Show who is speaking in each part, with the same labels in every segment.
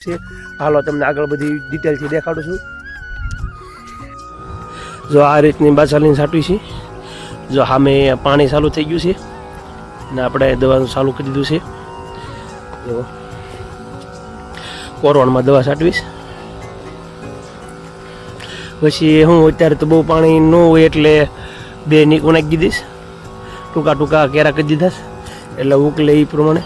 Speaker 1: છે. હાલો તમને આગળ બધી ડિટેલથી દેખાડું છું. જો આ રીતની બાચાલીને સાટવી છે. જો સામે પાણી ચાલુ થઈ ગયું છે. ને આપણે દવાનું ચાલુ કરી દીધું છે. જો. કોરોનામાં દવા છાંટવીશ પછી હું અત્યારે તો બહુ પાણી ન હોય એટલે બે નીકું નાખી દીધીશ ટૂંકા ટૂંકા કેરા કરી દીધા એટલે ઉકલે એ પ્રમાણે.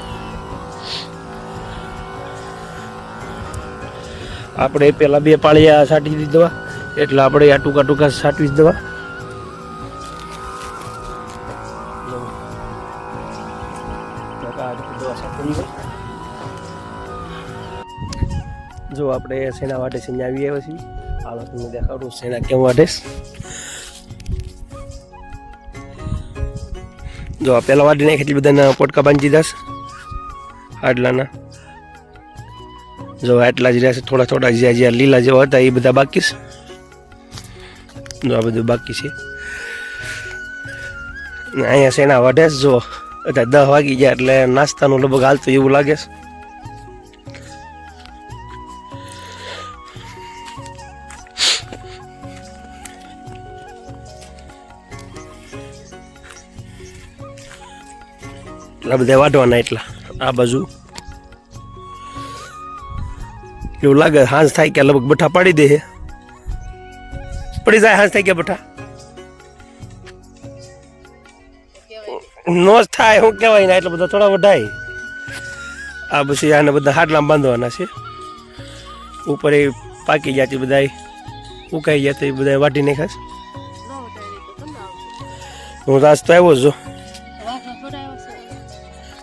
Speaker 1: આપણે પેલા બે પાળિયા છાંટી દીધો. એટલે આપણે આ ટૂંકા ટૂંકા છાંટવી જ દવા. જો આપણે શેના વાટે અહીંયા આવી આવ્યા છીએ હાલો તમને દેખાડું શેના કેવું વાટે જો પેલા વાટી નાખી એટલી બધાના પોટકા બાંધી દીધા આટલાના જો આટલા જ રહ્યા છે, થોડા થોડા જ્યાં જ્યાં લીલા જેવા હતા, એ બધા બાકી છે. જો આ બધું બાકી છે. અહીંયા સેના વાઢે જો અત્યારે દસ વાગી ગયા એટલે નાસ્તાનું લગભગ હાલતું એવું લાગે છે. આ બધા વાઢવાના એટલા, આ બાજુ. એવું લાગે હાંસ થાય કે લગભગ બઠા પાડી દે પડી જાય હાંસ થાય કે બઠા? નો જ થાય શું કહેવાય ને એટલે બધા થોડા વઢાય આ પછી આને બધા હાડલામાં બાંધવાના છે. ઉપર એ પાકી જાતી બધા ઉકાઈ જતી બધા વાટી નાખાશ હું રાસ તો આવ્યો જ છું.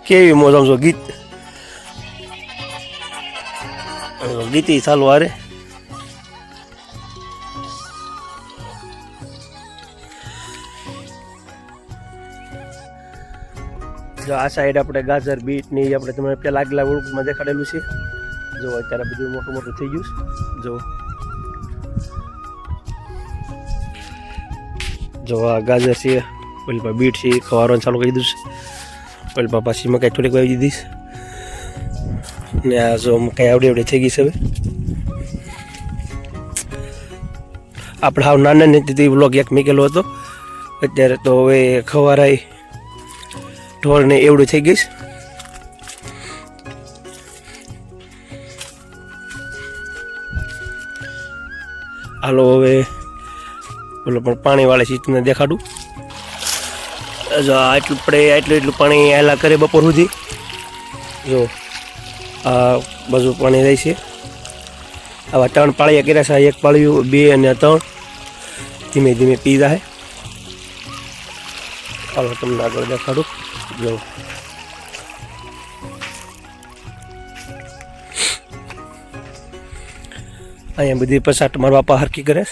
Speaker 1: કેવી મોજ છો ગીત ગીતી ચાલુ આરે જો આ સાઈડ આપણે ગાજર, બીટની આપણે તમને પેલા આગલા ઉળકમાં દેખાડેલું છે. જો અત્યારે બધું મોટું મોટું થઈ ગયું છે. જો. જો આ ગાજર છે, પેલી બીટ છે ખવારવાનું ચાલુ કરી દીધું છે. પેલી પાછી મકાઈ થોડીક વાવી દીધી છે. ને આ જો કંઈ આવડી આવડી થઈ ગઈ છે હવે. આપણે હાવ નાના નથી બ્લોગ એક મૂકેલો હતો. અત્યારે તો હવે ખવારાય ઢોરને એવડું થઈ ગઈશ હાલો હવે બોલો પણ પાણીવાળી તમને દેખાડું. જો આટલું પડે, આટલું એટલું પાણી આયલા કરે બપોર સુધી. જો આ બાજુ પાણી રહે છે. આવા ત્રણ પાળિયા કર્યા છે. એક પાળિયું, બે અને ત્રણ. ધીમે ધીમે પી જાય ચાલો તમને આગળ દેખાડું. જો. અહીંયા બધી પસાટ મારવા પા હરકી કરે.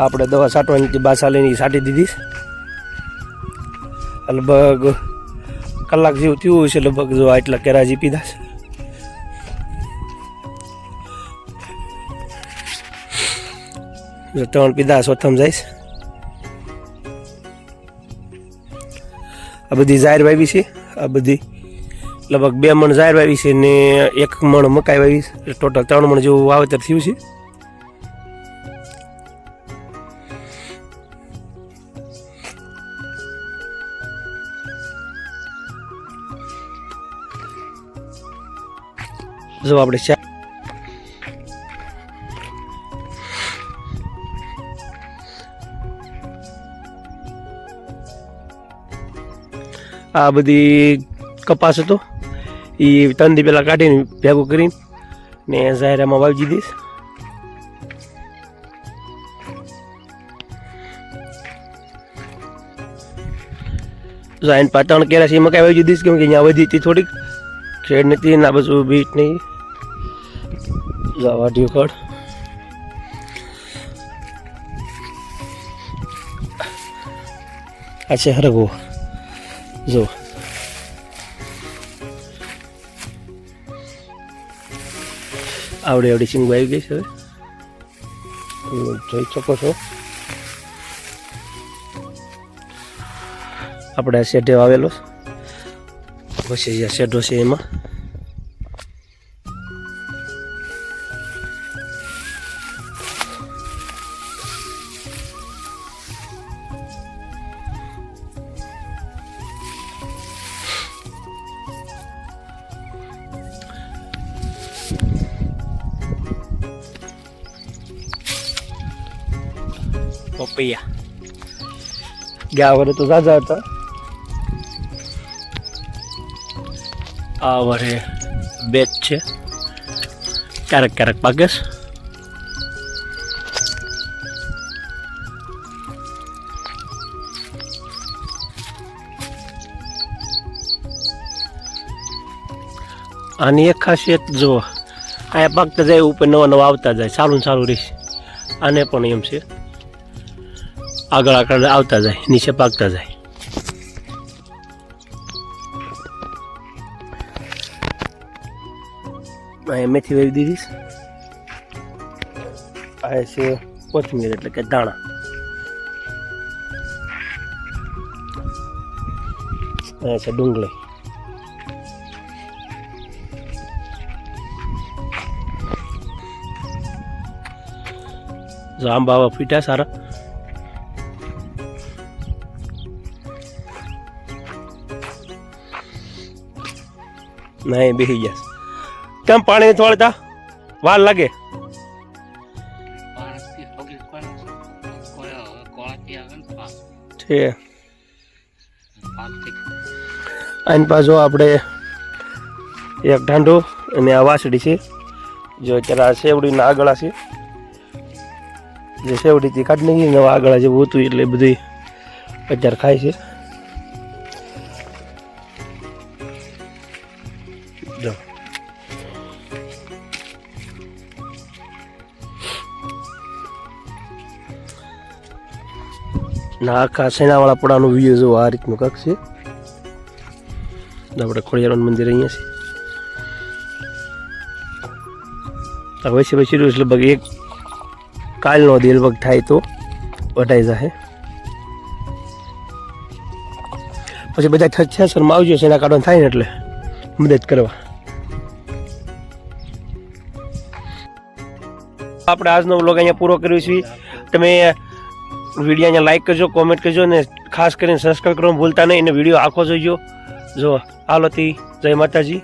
Speaker 1: આપણે દવા છાંટવાની બાસા લઈને છાંટી દીધી લગભગ કલાક જેવું થયું છે લગભગ જો આટલા કેરાજી જીપી છે. ત્રણ પીધા સોથમ જઈશ. આ બધી જાહેર વાવી છે, આ બધી લગભગ બે મણ જાહેર વાવી છે ને એક મણ મકાઈ વાવી છે. ટોટલ ત્રણ મણ જેવું વાવેતર થયું છે. જો આપણે ચા આ બધી કપાસ હતો. એ ત્રણ પહેલાં કાઢીને ભેગું કરીને ને ઝાયરામાં વાવી દીધીશ જાઈન પાટણ કેરા છે મકાઈ વાવી દીધીશ કેમ કે અહીંયા વધી હતી થોડીક. ખેડ નથી, ના બધું બીટ નહીં. વાઢ્યું ખડ. આ છે હરગવો. જો. આવડી આવડી સિંગો આવી ગઈ છે હવે. જોઈ શકો છો. આપણે શેઢે વાવેલો. પછી શેઢો છે એમાં. પપૈયા ગયા વરે તો ઝાઝા હતા આ વરે બેચ છે ક્યારેક ક્યારેક પાકે છે આની એક ખાસિયત જો અહીંયા પાકતા જાય ઉપર નવા નવા આવતા જાય સારું ને સારું રહેશે આને પણ એમ છે આગળ આગળ આવતા જાય નીચે પાકતા જાય અહીંયા મેથી વાવી દીધી છે. આ છે કોથમીર એટલે કે દાણા અહીંયા છે ડુંગળી જો આંબા આવા ફીટા સારા નહીં બેસી ગયા. કેમ પાણી નથી વાળતા? વાર લાગે.
Speaker 2: ને
Speaker 1: છે. આની પાછો આપણે એક ઢાંઢો અને આ વાસડી છે. જો અત્યારે આ સેવડીના આગળા છે. જે સેવડીથી કાઢી નાખી ને આગળા જેવું હતું એટલે બધી અત્યારે ખાય છે. ના આખા સેનાવાળા પડાનું વ્યૂ જો આ રીતનું કાંક છે. આપણે ખોડિયારનું મંદિર અહીંયા છે. હવે છે પછી લગભગ એક કાલનો દી લગભગ થાય તો વટાઈ જાય પછી બધા છેસરમાં આવજો સેના કાઢવાનું થાય ને એટલે મદદ કરવા. આપણે આજનો વ્લોગ અહીંયા પૂરો કર્યો છે. તમે વીડિયો અહીંયા લાઈક કરજો કોમેન્ટ કરજો અને ખાસ કરીને સબસ્ક્રાઈબ કરવાનું ભૂલતા નહીં અને વીડિયો આખો જોઈજો જો હાલોથી, જય માતાજી.